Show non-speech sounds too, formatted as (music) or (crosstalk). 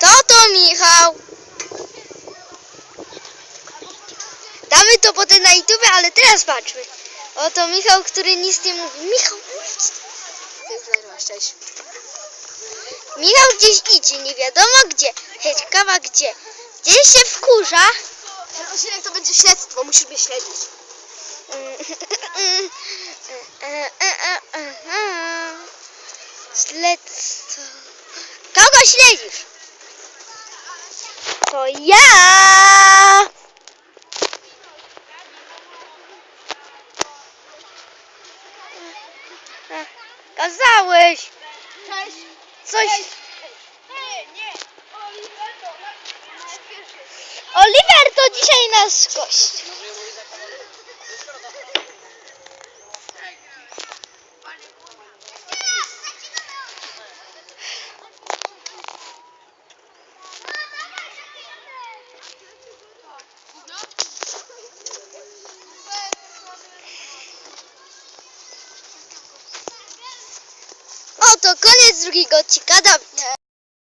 To to Michał. Damy to potem na YouTube, ale teraz patrzmy. Oto Michał, który nic nie mówi. Michał, mów. Cześć. Michał gdzieś idzie, nie wiadomo gdzie. Ciekawa gdzie. Gdzieś się wkurza. Ten odcinek to będzie śledztwo, musisz mnie śledzić. (laughs) Śledztwo. Kogo śledzisz? To ja! Kazałeś! Cześć. Coś. Oliver to dzisiaj nasz gość. Oto koniec drugiego odcinka. Dawid.